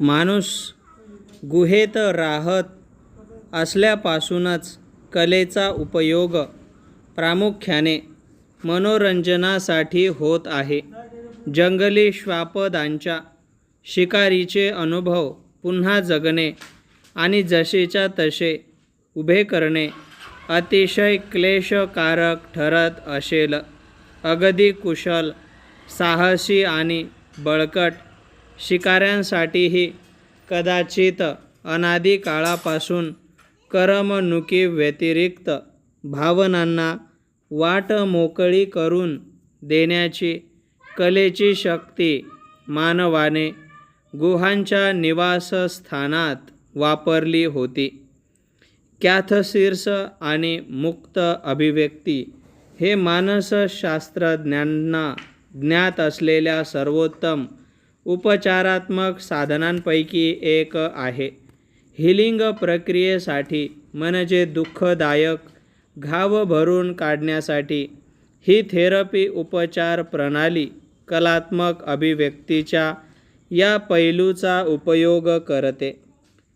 माणूस गुहेत राहत असल्यापासूनच कलेचा उपयोग प्रामुख्याने मनोरंजनासाठी होत आहे. जंगली श्वापदांच्या शिकारीचे अनुभव पुन्हा जगणे आणि जसेच्या तसे उभे करणे अतिशय क्लेशकारक ठरत असेल. अगदी कुशल साहसी आणि बळकट शिकाऱ्यांसाठीही कदाचित अनादी काळापासून करमणुकीव्यतिरिक्त भावनांना वाट मोकळी करून देण्याची कलेची शक्ती मानवाने गुहांच्या निवासस्थानात वापरली होती. कॅथसिर्स आणि मुक्त अभिव्यक्ती हे मानसशास्त्रज्ञांना ज्ञात असलेल्या सर्वोत्तम उपचारात्मक साधनांपैकी एक आहे. हिलिंग प्रक्रियेसाठी म्हणजे दुःखदायक घाव भरून काढण्यासाठी ही थेरपी उपचार प्रणाली कलात्मक अभिव्यक्तीच्या या पैलूचा उपयोग करते.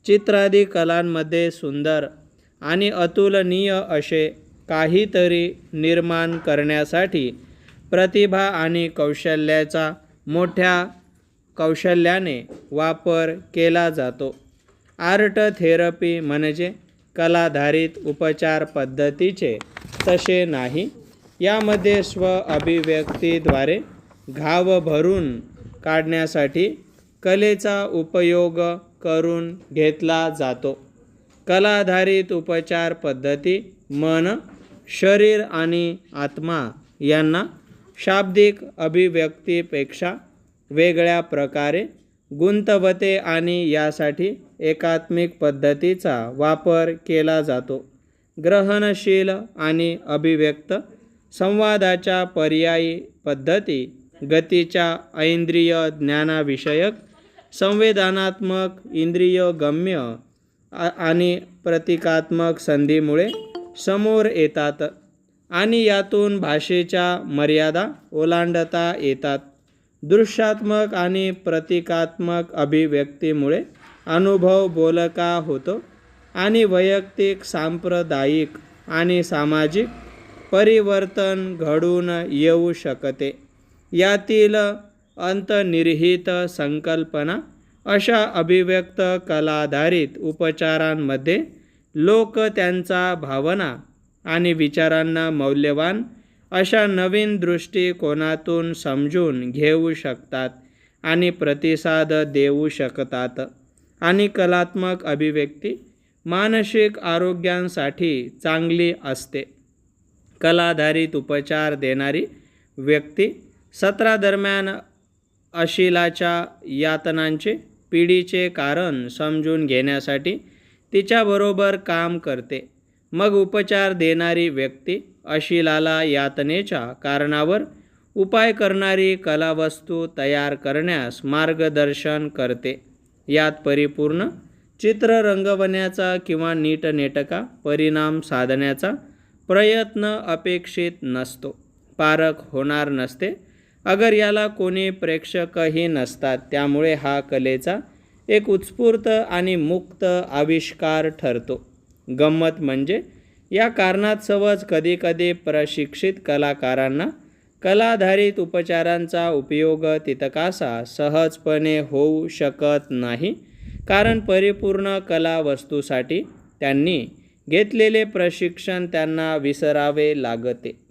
चित्रादी कलांमध्ये सुंदर आणि अतुलनीय असे काहीतरी निर्माण करण्यासाठी प्रतिभा आणि कौशल्याचा मोठ्या कौशल्याने वापर केला जातो. आर्ट थेरपी म्हणजे कलाधारित उपचार पद्धतीचे तसे नाही. यामध्ये स्व अभिव्यक्तीद्वारे घाव भरून काढण्यासाठी कलेचा उपयोग करून घेतला जातो. कलाधारित उपचार पद्धती मन शरीर आणि आत्मा यांना शाब्दिक अभिव्यक्तीपेक्षा वेगळ्या प्रकारे गुंतवते आणि यासाठी एकात्मिक पद्धतीचा वापर केला जातो. ग्रहणशील आणि अभिव्यक्त संवादाच्या पर्यायी पद्धती गतीच्या ऐंद्रिय ज्ञानाविषयक संवेदनात्मक इंद्रियगम्य आणि प्रतिकात्मक संधीमुळे समोर येतात आणि यातून भाषेच्या मर्यादा ओलांडता येतात. दृश्यात्मक आणि प्रतिकात्मक अभिव्यक्तीमुळे अनुभव बोलका होतो आणि वैयक्तिक सांप्रदायिक आणि सामाजिक परिवर्तन घडून येऊ शकते. यातील अंतर्निहित संकल्पना अशा अभिव्यक्त कलाधारित उपचारांमध्ये लोक त्यांचा भावना आणि विचारांना मौल्यवान अशा नवीन दृष्टिकोनातून समजून घेऊ शकतात आणि प्रतिसाद देऊ शकतात. आणि कलात्मक अभिव्यक्ती मानसिक आरोग्यांसाठी चांगली असते. कलाधारित उपचार देणारी व्यक्ती सत्रादरम्यान अशिलाच्या यातनांचे पिढीचे कारण समजून घेण्यासाठी तिच्याबरोबर काम करते. मग उपचार देणारी व्यक्ती अशिलाला यातनेच्या कारणावर उपाय करणारी कलावस्तू तयार करण्यास मार्गदर्शन करते. यात परिपूर्ण चित्र रंगवण्याचा किंवा नीटनेटका परिणाम साधण्याचा प्रयत्न अपेक्षित नसतो. पारख होणार नसते. अगर याला कोणी प्रेक्षकही नसतात त्यामुळे हा कलेचा एक उत्स्फूर्त आणि मुक्त आविष्कार ठरतो. गंमत म्हणजे या कारणात सहज कधीकधी प्रशिक्षित कलाकारांना कलाधारित उपचारांचा उपयोग तितकासा सहजपणे होऊ शकत नाही कारण परिपूर्ण कला वस्तूसाठी त्यांनी घेतलेले प्रशिक्षण त्यांना विसरावे लागते.